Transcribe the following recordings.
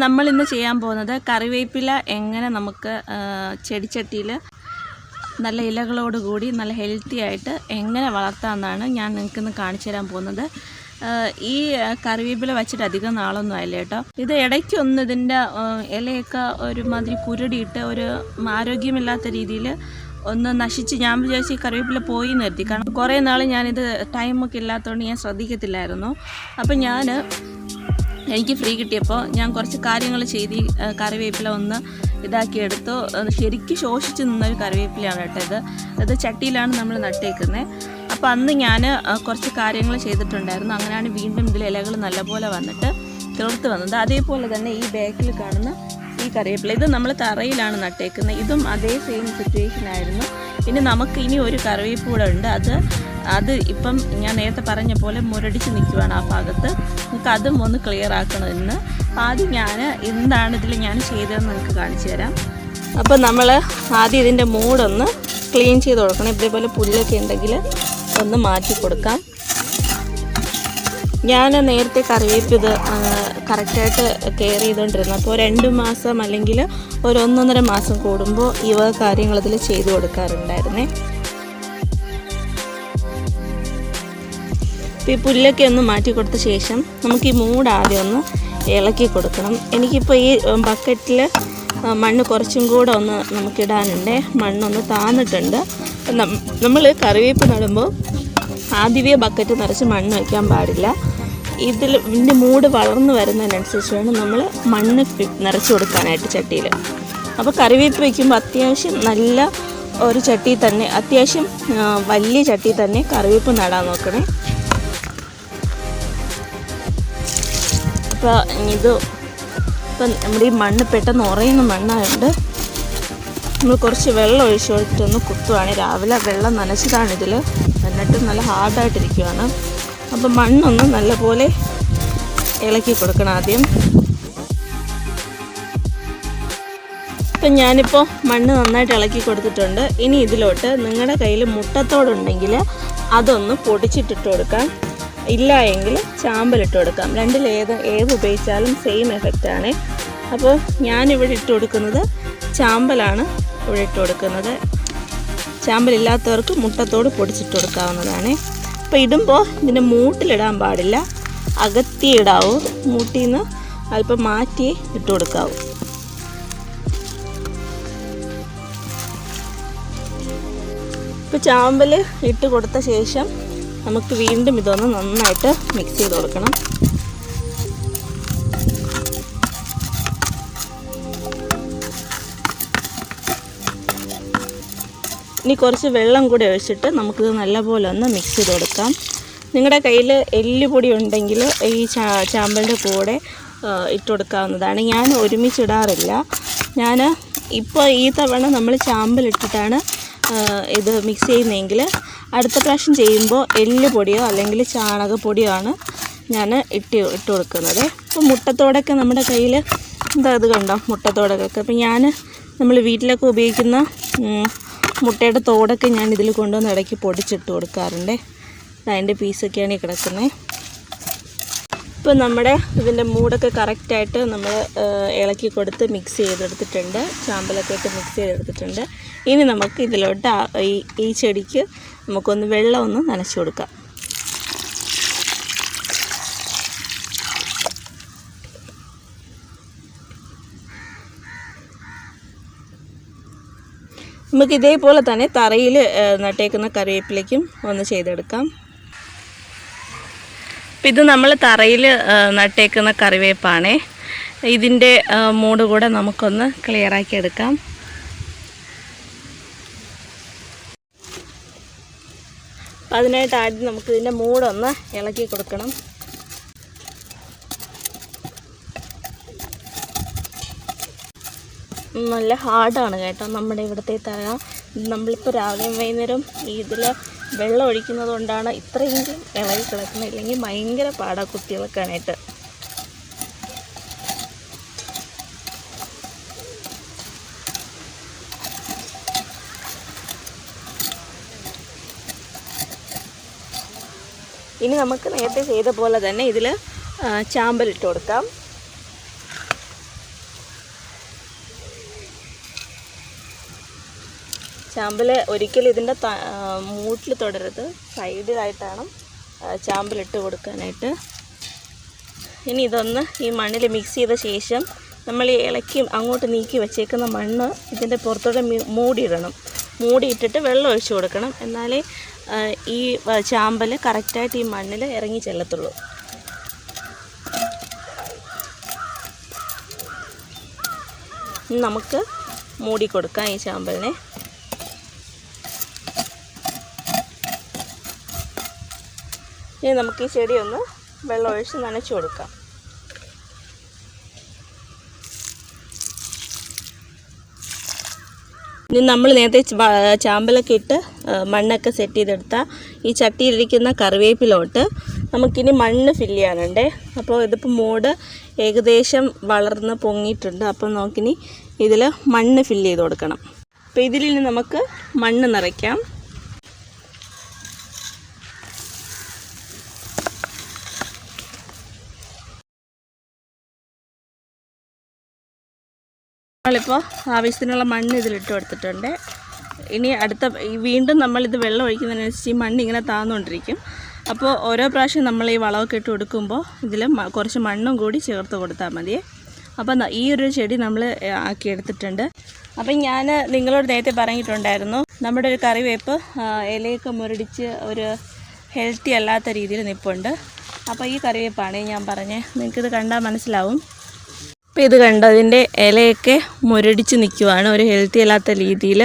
അപ്പം നമ്മൾ ഇന്ന് ചെയ്യാൻ പോകുന്നത് കറിവേപ്പില എങ്ങനെ നമുക്ക് ചെടിച്ചട്ടിയിൽ നല്ല ഇലകളോടുകൂടി നല്ല ഹെൽത്തി ആയിട്ട് എങ്ങനെ വളർത്താമെന്നാണ് ഞാൻ നിങ്ങൾക്കിന്ന് കാണിച്ചു തരാൻ പോകുന്നത്. ഈ കറിവേപ്പില വെച്ചിട്ട് അധികം നാളൊന്നും ആയില്ല കേട്ടോ. ഇത് ഇടയ്ക്കൊന്ന് ഇതിന്റെ ഇലയൊക്കെ ഒരുമാതിരി കുരുടിയിട്ട് ഒരു ആരോഗ്യമില്ലാത്ത രീതിയിൽ ഒന്ന് നശിച്ച് ഞാൻ വിചാരിച്ചു കറിവേപ്പില പോയി നിർത്തി. കാരണം കുറേ നാൾ ഞാനിത് ടൈമൊക്കെ ഇല്ലാത്തതുകൊണ്ട് ഞാൻ ശ്രദ്ധിക്കത്തില്ലായിരുന്നു. അപ്പം ഞാൻ എനിക്ക് ഫ്രീ കിട്ടിയപ്പോൾ ഞാൻ കുറച്ച് കാര്യങ്ങൾ ചെയ്ത് കറിവേപ്പില ഒന്ന് ഇതാക്കിയെടുത്തു ശരിക്കും ശോഷിച്ച് നിന്നൊരു കറിവേപ്പിലയാണ് കേട്ടോ ഇത്. അത് ചട്ടിയിലാണ് നമ്മൾ നട്ടേക്കുന്നത് അപ്പോൾ അന്ന് ഞാൻ കുറച്ച് കാര്യങ്ങൾ ചെയ്തിട്ടുണ്ടായിരുന്നു. അങ്ങനെയാണ് വീണ്ടും ഇതിൽ ഇലകൾ നല്ലപോലെ വന്നിട്ട് തീർത്ത് വന്നത്. അതേപോലെ തന്നെ ഈ ബാക്കിൽ കാണുന്ന ഈ കറിവേപ്പില. ഇത് നമ്മൾ തറയിലാണ് നട്ടേക്കുന്നത്. ഇതും അതേ സെയിം സിറ്റുവേഷൻ ആയിരുന്നു. പിന്നെ നമുക്ക് ഇനി ഒരു കറിവേപ്പ് കൂടെ ഉണ്ട്. അത് അത് ഇപ്പം ഞാൻ നേരത്തെ പറഞ്ഞ പോലെ മുരടിച്ച് നിൽക്കുവാണ് ആ ഭാഗത്ത്. നമുക്ക് അതും ഒന്ന് ക്ലിയർ ആക്കണം ഇന്ന് ആദ്യം ഞാൻ എന്താണ് ഇതിൽ ഞാൻ ചെയ്തതെന്ന് നിങ്ങൾക്ക് കാണിച്ചു തരാം. അപ്പം നമ്മൾ ആദ്യം ഇതിന്റെ മൂടൊന്ന് ക്ലീൻ ചെയ്ത് കൊടുക്കണം. ഇതേപോലെ പുല്ലൊക്കെ ഉണ്ടെങ്കിൽ ഒന്ന് മാറ്റി കൊടുക്കാം. ഞാൻ നേരത്തെ കറിവേപ്പിത് കറക്റ്റായിട്ട് കെയർ ചെയ്തുകൊണ്ടിരുന്നു അപ്പോൾ രണ്ട് മാസം അല്ലെങ്കിൽ ഒരു ഒന്നൊന്നര മാസം കൂടുമ്പോൾ ഇവ കാര്യങ്ങൾ ഇതിൽ ചെയ്തു കൊടുക്കാറുണ്ടായിരുന്നേ. അപ്പോൾ ഈ പുല്ലൊക്കെ ഒന്ന് മാറ്റി കൊടുത്ത ശേഷം നമുക്ക് ഈ മൂട് ആദ്യം ഒന്ന് ഇളക്കി കൊടുക്കണം. എനിക്കിപ്പോൾ ഈ ബക്കറ്റിൽ മണ്ണ് കുറച്ചും കൂടെ ഒന്ന് നമുക്കിടാനുണ്ട്. മണ്ണൊന്ന് താന്നിട്ടുണ്ട്. നമ്മൾ കറിവേപ്പ് നടുമ്പോൾ ആദ്യമേ ബക്കറ്റ് നിറച്ച് മണ്ണ് വയ്ക്കാൻ പാടില്ല. ഇതിൽ ഇതിന്റെ മൂട് വളർന്നു വരുന്നതിനനുസരിച്ച് വേണം നമ്മൾ മണ്ണ് നിറച്ച് കൊടുക്കാനായിട്ട് ചട്ടിയിൽ അപ്പോൾ കറിവേപ്പ് വയ്ക്കുമ്പോൾ അത്യാവശ്യം നല്ല ഒരു ചട്ടി തന്നെ അത്യാവശ്യം വലിയ ചട്ടി തന്നെ കറിവേപ്പ് നടാൻ നോക്കണേ. അപ്പോൾ ഇത് ഇപ്പം നമ്മുടെ ഈ മണ്ണ് പെട്ടെന്ന് ഉറയുന്ന മണ്ണായതുകൊണ്ട് നമ്മൾ കുറച്ച് വെള്ളം ഒഴിച്ചു കൊടുത്തൊന്ന് കുത്തുവാണ്. രാവിലെ വെള്ളം നനച്ചതാണ് എന്നിട്ട് നല്ല ഹാർഡായിട്ടിരിക്കുകയാണ് അപ്പം മണ്ണൊന്ന് നല്ലപോലെ ഇളക്കി കൊടുക്കണം ആദ്യം. ഇപ്പം ഞാനിപ്പോൾ മണ്ണ് നന്നായിട്ട് ഇളക്കി കൊടുത്തിട്ടുണ്ട്. ഇനി ഇതിലോട്ട് നിങ്ങളുടെ കയ്യിൽ മുട്ടത്തോടുണ്ടെങ്കിൽ അതൊന്ന് പൊടിച്ചിട്ടിട്ട് കൊടുക്കാം. ഇല്ല എങ്കിൽ ചാമ്പലിട്ട് കൊടുക്കാം. രണ്ടിൽ ഏത് ഏത് ഉപയോഗിച്ചാലും സെയിം എഫക്റ്റാണ് അപ്പോൾ ഞാനിവിടെ ഇട്ട് കൊടുക്കുന്നത് ചാമ്പലാണ് ഇവിടെ ഇട്ട് കൊടുക്കുന്നത്. ചാമ്പലില്ലാത്തവർക്ക് മുട്ടത്തോട് പൊടിച്ചിട്ട് കൊടുക്കാവുന്നതാണ്. അപ്പോൾ ഇടുമ്പോൾ ഇതിന്റെ മൂട്ടിലിടാൻ പാടില്ല. അകത്തി ഇടാവൂ മൂട്ടിൽ നിന്ന് അല്പം മാറ്റി ഇട്ട് കൊടുക്കാവൂ. ഇപ്പോൾ ചാമ്പൽ ഇട്ട് കൊടുത്ത ശേഷം നമുക്ക് വീണ്ടും ഇതൊന്ന് നന്നായിട്ട് മിക്സ് ചെയ്ത് കൊടുക്കണം. ഇനി കുറച്ച് വെള്ളം കൂടി ഒഴിച്ചിട്ട് നമുക്കിത് നല്ലപോലെ ഒന്ന് മിക്സ് ചെയ്ത് കൊടുക്കാം. നിങ്ങളുടെ കയ്യിൽ എല്ലുപൊടി ഉണ്ടെങ്കിൽ ഈ ചാ ചാമ്പലിന്റെ കൂടെ ആ, ഇട്ട് കൊടുക്കാവുന്നതാണ്. ഞാൻ ഒരുമിച്ചിടാറില്ല. ഞാൻ ഇപ്പോൾ ഈ തവണ നമ്മൾ ചാമ്പലിട്ടിട്ടാണ് ഇത് മിക്സ് ചെയ്യുന്നതെങ്കിൽ അടുത്ത പ്രാവശ്യം ചെയ്യുമ്പോൾ എല്ലുപൊടിയോ അല്ലെങ്കിൽ ചാണകപ്പൊടിയോ ആണ് ഞാൻ ഇട്ട് ഇട്ട് കൊടുക്കുന്നത്. അപ്പോൾ മുട്ടത്തോടൊക്കെ നമ്മുടെ കയ്യിൽ എന്താ ഇത് കണ്ടോ? മുട്ടത്തോടൊക്കെ. അപ്പോൾ ഞാൻ നമ്മൾ വീട്ടിലൊക്കെ ഉപയോഗിക്കുന്ന മുട്ടയുടെ തോടൊക്കെ ഞാൻ ഇതിൽ കൊണ്ടുവന്ന് ഇടയ്ക്ക് പൊടിച്ചിട്ട് കൊടുക്കാറുണ്ട്. അതിന്റെ പീസൊക്കെയാണ് ഈ കിടക്കുന്നത്. ഇപ്പോൾ നമ്മുടെ ഇതിന്റെ മൂടൊക്കെ കറക്റ്റായിട്ട് നമ്മൾ ഇളക്കി കൊടുത്ത് മിക്സ് ചെയ്തെടുത്തിട്ടുണ്ട്. ചാമ്പലൊക്കെ ഇട്ട് മിക്സ് ചെയ്തെടുത്തിട്ടുണ്ട്. ഇനി നമുക്ക് ഇതിലോട്ട് ഈ ഈ ചെടിക്ക് നമുക്കൊന്ന് വെള്ളം ഒന്ന് നനച്ചു കൊടുക്കാം. നമുക്ക് ഇതേപോലെ തന്നെ തറയിൽ നട്ടേക്കുന്ന കറിവേപ്പിലേക്കും ഒന്ന് ചെയ്തെടുക്കാം. ഇത് നമ്മൾ തറയിൽ നട്ടേക്കുന്ന കറിവേപ്പാണേ. ഇതിന്റെ മൂട് കൂടെ നമുക്കൊന്ന് ക്ലിയർ ആക്കി എടുക്കാം. അതിനായിട്ട് ആദ്യം നമുക്ക് ഇതിന്റെ മൂടൊന്ന് ഇളക്കി കൊടുക്കണം. നല്ല ഹാർഡാണ് കേട്ടോ നമ്മുടെ ഇവിടുത്തെ തറ. നമ്മളിപ്പോൾ രാവിലെയും വൈകുന്നേരം ഇതിൽ വെള്ളം ഒഴിക്കുന്നത് കൊണ്ടാണ് ഇത്രയെങ്കിലും ഇളകി കിടക്കുന്നത്. ഇല്ലെങ്കിൽ ഭയങ്കര പാടാ കുട്ടികൾക്കാനായിട്ട് ഇനി നമുക്ക് നേരത്തെ ചെയ്ത പോലെ തന്നെ ഇതിൽ ചാമ്പലിട്ട് കൊടുക്കാം. ചാമ്പൽ ഒരിക്കലും ഇതിന്റെ മൂട്ടിൽ തൊടരുത്. സൈഡിലായിട്ടാണ് ചാമ്പലിട്ട് കൊടുക്കാനായിട്ട്. ഇനി ഇതൊന്ന് ഈ മണ്ണിൽ മിക്സ് ചെയ്ത ശേഷം നമ്മൾ ഈ ഇളക്കി അങ്ങോട്ട് നീക്കി വെച്ചേക്കുന്ന മണ്ണ് ഇതിന്റെ പുറത്തോടെ മൂടിയിടണം. മൂടിയിട്ടിട്ട് വെള്ളം ഒഴിച്ചു കൊടുക്കണം. എന്നാലേ ഈ ചാമ്പൽ കറക്റ്റായിട്ട് ഈ മണ്ണിൽ ഇറങ്ങി ചെല്ലത്തുള്ളൂ. നമുക്ക് മൂടി കൊടുക്കാം ഈ ചാമ്പലിനെ. ഇനി നമുക്ക് ഈ ചെടി ഒന്ന് വെള്ളം ഒഴിച്ച് നനച്ചു കൊടുക്കാം. ഇനി നമ്മൾ നേരത്തെ ചാമ്പലൊക്കെ ഇട്ട് മണ്ണൊക്കെ സെറ്റ് ചെയ്തെടുത്ത ഈ ചട്ടിയിലിരിക്കുന്ന കറിവേപ്പിലോട്ട് നമുക്കിനി മണ്ണ് ഫില്ല് ചെയ്യാനുണ്ട്. അപ്പോൾ ഇതിപ്പോൾ മൂട് ഏകദേശം വളർന്ന് പൊങ്ങിയിട്ടുണ്ട്. അപ്പോൾ നമുക്കിനി ഇതിൽ മണ്ണ് ഫില്ല് ചെയ്ത് കൊടുക്കണം. അപ്പോൾ ഇതിൽ നമുക്ക് മണ്ണ് നിറയ്ക്കാം. നമ്മളിപ്പോൾ ആവശ്യത്തിനുള്ള മണ്ണ് ഇതിലിട്ട് കൊടുത്തിട്ടുണ്ട്. ഇനി അടുത്ത വീണ്ടും നമ്മളിത് വെള്ളം ഒഴിക്കുന്നതിനനുസരിച്ച് ഈ മണ്ണ് ഇങ്ങനെ താന്നുകൊണ്ടിരിക്കും അപ്പോൾ ഓരോ പ്രാവശ്യം നമ്മൾ ഈ വളമൊക്കെ ഇട്ട് കൊടുക്കുമ്പോൾ ഇതിൽ കുറച്ച് മണ്ണും കൂടി ചേർത്ത് കൊടുത്താൽ മതി അപ്പം ഈ ഒരു ചെടി നമ്മൾ ആക്കി എടുത്തിട്ടുണ്ട്. അപ്പം ഞാൻ നിങ്ങളോട് നേരത്തെ പറഞ്ഞിട്ടുണ്ടായിരുന്നു നമ്മുടെ ഒരു കറിവേപ്പ് ഇലയൊക്കെ മുരടിച്ച് ഒരു ഹെൽത്തി അല്ലാത്ത രീതിയിൽ നിൽപ്പുണ്ട് അപ്പോൾ ഈ കറിവേപ്പാണ് ഞാൻ പറഞ്ഞത് നിങ്ങൾക്കിത് കണ്ടാൽ മനസ്സിലാവും. അപ്പോൾ ഇത് കണ്ടോ അതിന്റെ ഇലയൊക്കെ മുരടിച്ച് നിൽക്കുവാണ് ഒരു ഹെൽത്തി അല്ലാത്ത രീതിയിൽ.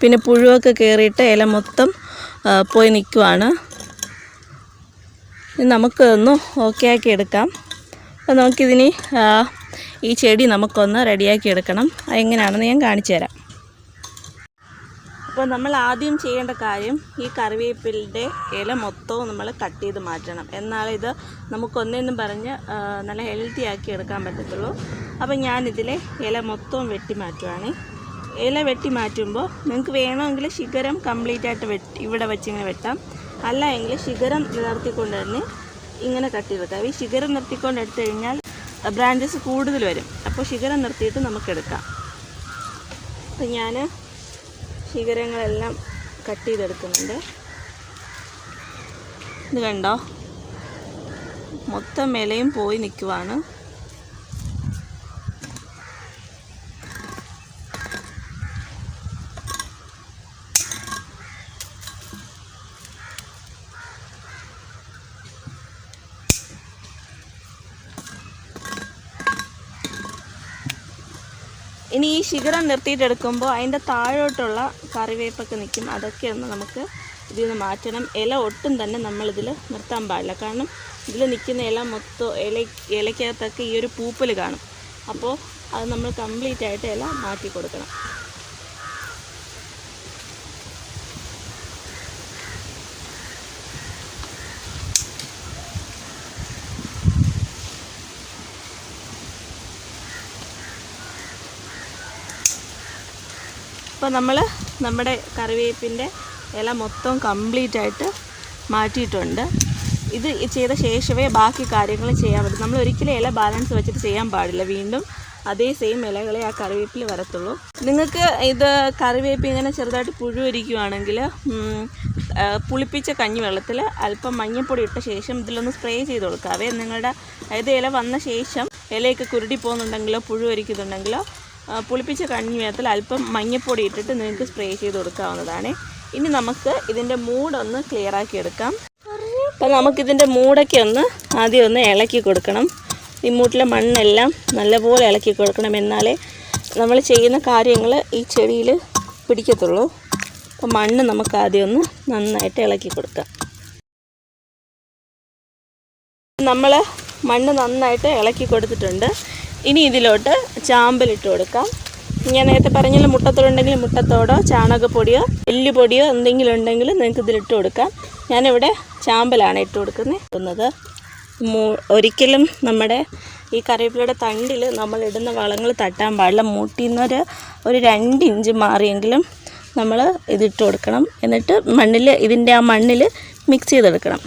പിന്നെ പുഴുവൊക്കെ കയറിയിട്ട് ഇല മൊത്തം പോയി നിൽക്കുവാണ്. നമുക്കൊന്ന് ഓക്കെ ആക്കി എടുക്കാം. അപ്പോൾ നമുക്കിതിന് ഈ ചെടി നമുക്കൊന്ന് റെഡിയാക്കി എടുക്കണം. അതെങ്ങനെയാണെന്ന് ഞാൻ കാണിച്ചു തരാം. അപ്പോൾ നമ്മൾ ആദ്യം ചെയ്യേണ്ട കാര്യം ഈ കറിവേപ്പിലിന്റെ ഇല മൊത്തവും നമ്മൾ കട്ട് ചെയ്ത് മാറ്റണം. എന്നാൽ ഇത് നമുക്കൊന്നെന്നും പറഞ്ഞ് നല്ല ഹെൽത്തി ആക്കി എടുക്കാൻ പറ്റത്തുള്ളൂ. അപ്പോൾ ഞാനിതിലെ ഇല മൊത്തവും വെട്ടി മാറ്റുവാണ്. ഇല വെട്ടി മാറ്റുമ്പോൾ നിങ്ങൾക്ക് വേണമെങ്കിൽ ശിഖരം കംപ്ലീറ്റ് ആയിട്ട് വെട്ടി ഇവിടെ വെച്ചിങ്ങനെ വെട്ടാം. അല്ല എങ്കിൽ ശിഖരം നിർത്തിക്കൊണ്ട് തന്നെ ഇങ്ങനെ കട്ട് ചെയ്തെടുക്കാം ഈ ശിഖരം നിർത്തിക്കൊണ്ട് എടുത്തു കഴിഞ്ഞാൽ ബ്രാഞ്ചസ് കൂടുതൽ വരും. അപ്പോൾ ശിഖരം നിർത്തിയിട്ട് നമുക്കെടുക്കാം അപ്പം ഞാൻ ശിഖരങ്ങളെല്ലാം കട്ട് ചെയ്തെടുക്കുന്നുണ്ട്. ഇത് കണ്ടോ? മൊത്തം ഇലയും പോയി നിൽക്കുവാണ്. ഇനി ഈ ശിഖരം നിർത്തിയിട്ടെടുക്കുമ്പോൾ അതിന്റെ താഴോട്ടുള്ള കറിവേപ്പൊക്കെ നിൽക്കും. അതൊക്കെ ഒന്ന് നമുക്ക് ഇതിൽ നിന്ന് മാറ്റണം. ഇല ഒട്ടും തന്നെ നമ്മളിതിൽ നിർത്താൻ പാടില്ല. കാരണം ഇതിൽ നിൽക്കുന്ന ഇല മൊത്തം ഇല ഇലയ്ക്കകത്തൊക്കെ ഈ ഒരു പൂപ്പൽ കാണും. അപ്പോൾ അത് നമ്മൾ കംപ്ലീറ്റ് ആയിട്ട് ഇല മാറ്റി കൊടുക്കണം. അപ്പോൾ നമ്മൾ നമ്മുടെ കറിവേപ്പിന്റെ ഇല മൊത്തം കംപ്ലീറ്റ് ആയിട്ട് മാറ്റിയിട്ടുണ്ട്. ഇത് ചെയ്ത ശേഷമേ ബാക്കി കാര്യങ്ങൾ ചെയ്യാൻ പറ്റും. നമ്മൾ ഒരിക്കലും ഇല ബാലൻസ് വെച്ചിട്ട് ചെയ്യാൻ പാടില്ല. വീണ്ടും അതേ സെയിം ഇലകളെ ആ കറിവേപ്പിൽ വരത്തുള്ളൂ. നിങ്ങൾക്ക് ഇത് കറിവേപ്പ് ഇങ്ങനെ ചെറുതായിട്ട് പുഴുവരിക്കുവാണെങ്കിൽ പുളിപ്പിച്ച കഞ്ഞി വെള്ളത്തിൽ അല്പം മഞ്ഞൾപ്പൊടി ഇട്ട ശേഷം ഇതിലൊന്ന് സ്പ്രേ ചെയ്ത് കൊടുക്കാവേ. നിങ്ങളുടെ അതായത് ഇല വന്ന ശേഷം ഇലയൊക്കെ കുരുടി പോകുന്നുണ്ടെങ്കിലോ പുഴുവരിക്കുന്നുണ്ടെങ്കിലോ പുളിപ്പിച്ച കഞ്ഞിവേത്തിൽ അല്പം മഞ്ഞപ്പൊടി ഇട്ടിട്ട് നിങ്ങൾക്ക് സ്പ്രേ ചെയ്ത് കൊടുക്കാവുന്നതാണ്. ഇനി നമുക്ക് ഇതിന്റെ മൂടൊന്ന് ക്ലിയർ ആക്കി എടുക്കാം. അപ്പോൾ നമുക്കിതിന്റെ മൂടൊക്കെ ഒന്ന് ആദ്യം ഒന്ന് ഇളക്കി കൊടുക്കണം. ഈ മൂട്ടിലെ മണ്ണെല്ലാം നല്ലപോലെ ഇളക്കി കൊടുക്കണം. എന്നാലേ നമ്മൾ ചെയ്യുന്ന കാര്യങ്ങൾ ഈ ചെടിയിൽ പിടിക്കത്തുള്ളൂ. അപ്പോൾ മണ്ണ് നമുക്ക് ആദ്യം ഒന്ന് നന്നായിട്ട് ഇളക്കി കൊടുക്കാം. നമ്മൾ മണ്ണ് നന്നായിട്ട് ഇളക്കി കൊടുത്തിട്ടുണ്ട്. ഇനി ഇതിലോട്ട് ചാമ്പലിട്ട് കൊടുക്കാം. ഞാൻ നേരത്തെ പറഞ്ഞല്ലോ മുട്ടത്തോടുണ്ടെങ്കിൽ മുട്ടത്തോടോ ചാണകപ്പൊടിയോ എല്ലുപൊടിയോ എന്തെങ്കിലും ഉണ്ടെങ്കിൽ നിങ്ങൾക്ക് ഇതിലിട്ട് കൊടുക്കാം. ഞാനിവിടെ ചാമ്പലാണ് ഇട്ട് കൊടുക്കുന്നത്. ഒരിക്കലും നമ്മുടെ ഈ കറിവേപ്പിലയുടെ തണ്ടിൽ നമ്മൾ ഇടുന്ന വളങ്ങൾ തട്ടാൻ പാടില്ല. മൂട്ടിന്നൊരു ഒരു രണ്ട് ഇഞ്ച് മാറിയെങ്കിലും നമ്മൾ ഇതിട്ട് കൊടുക്കണം. എന്നിട്ട് മണ്ണിൽ ഇതിന്റെ ആ മണ്ണിൽ മിക്സ് ചെയ്തെടുക്കണം.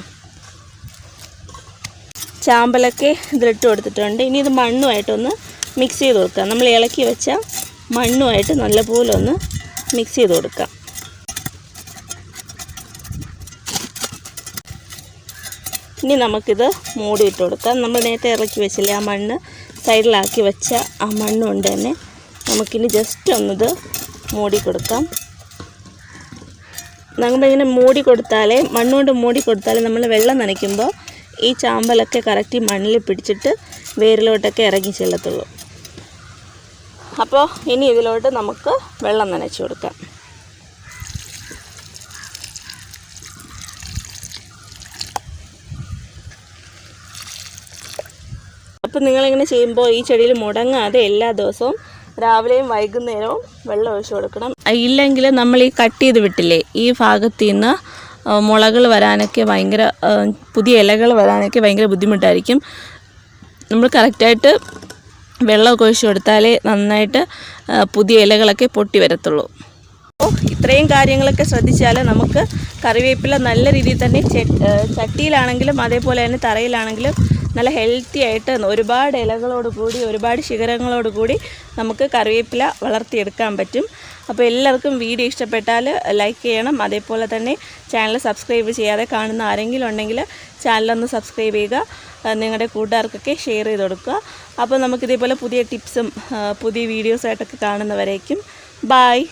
ചാമ്പലൊക്കെ ഇതിലിട്ട് കൊടുത്തിട്ടുണ്ട്. ഇനി ഇത് മണ്ണുമായിട്ടൊന്ന് മിക്സ് ചെയ്ത് കൊടുക്കാം. നമ്മൾ ഇളക്കി വെച്ച മണ്ണുമായിട്ട് നല്ലപോലെ ഒന്ന് മിക്സ് ചെയ്ത് കൊടുക്കാം. ഇനി നമുക്കിത് മൂടിയിട്ട് കൊടുക്കാം. നമ്മൾ നേരത്തെ ഇറക്കി വെച്ചില്ലേ ആ മണ്ണ്? സൈഡിലാക്കി വെച്ച ആ മണ്ണുകൊണ്ട് തന്നെ നമുക്കിനി ജസ്റ്റ് ഒന്നത് മൂടി കൊടുക്കാം. നമ്മളിങ്ങനെ മൂടി കൊടുത്താലേ മണ്ണുകൊണ്ട് മൂടി കൊടുത്താലേ നമ്മൾ വെള്ളം നനയ്ക്കുമ്പോൾ ഈ ചാമ്പലൊക്കെ കറക്റ്റ് മണ്ണിൽ പിടിച്ചിട്ട് വേരിലോട്ടൊക്കെ ഇറങ്ങി ചെല്ലത്തുള്ളൂ. അപ്പോൾ ഇനി ഇതിലോട്ട് നമുക്ക് വെള്ളം നനച്ചു കൊടുക്കാം. അപ്പം നിങ്ങളിങ്ങനെ ചെയ്യുമ്പോൾ ഈ ചെടിയിൽ മുടങ്ങാതെ എല്ലാ ദിവസവും രാവിലെയും വൈകുന്നേരവും വെള്ളം ഒഴിച്ചു കൊടുക്കണം. ഇല്ലെങ്കിൽ നമ്മൾ ഈ കട്ട് ചെയ്ത് വിട്ടില്ലേ ഈ ഭാഗത്തു നിന്ന് മുളകൾ വരാനൊക്കെ ഭയങ്കര പുതിയ ഇലകൾ വരാനൊക്കെ ഭയങ്കര ബുദ്ധിമുട്ടായിരിക്കും. നമ്മൾ കറക്റ്റായിട്ട് വെള്ളമൊക്കെ ഒഴിച്ചു കൊടുത്താലേ നന്നായിട്ട് പുതിയ ഇലകളൊക്കെ പൊട്ടി വരത്തുള്ളൂ. അപ്പോൾ ഇത്രയും കാര്യങ്ങളൊക്കെ ശ്രദ്ധിച്ചാൽ നമുക്ക് കറിവേപ്പില നല്ല രീതിയിൽ തന്നെ ചട്ടിയിലാണെങ്കിലും അതേപോലെ തന്നെ തറയിലാണെങ്കിലും നല്ല ഹെൽത്തി ആയിട്ട് ഒരുപാട് ഇലകളോട് കൂടി ഒരുപാട് ശിഖരങ്ങളോട് കൂടി നമുക്ക് കറിവേപ്പില വളർത്തിയെടുക്കാൻ പറ്റും. അപ്പോൾ എല്ലാവർക്കും വീഡിയോ ഇഷ്ടപ്പെട്ടാൽ ലൈക്ക് ചെയ്യണം. അതേപോലെ തന്നെ ചാനൽ സബ്സ്ക്രൈബ് ചെയ്യാതെ കാണുന്ന ആരെങ്കിലും ഉണ്ടെങ്കിൽ ചാനലൊന്ന് സബ്സ്ക്രൈബ് ചെയ്യുക. നിങ്ങളുടെ കൂട്ടുകാർക്കൊക്കെ ഷെയർ ചെയ്ത് കൊടുക്കുക. അപ്പോൾ നമുക്കിതേപോലെ പുതിയ ടിപ്സും പുതിയ വീഡിയോസായിട്ടൊക്കെ കാണുന്നവരേക്കും. ബായ്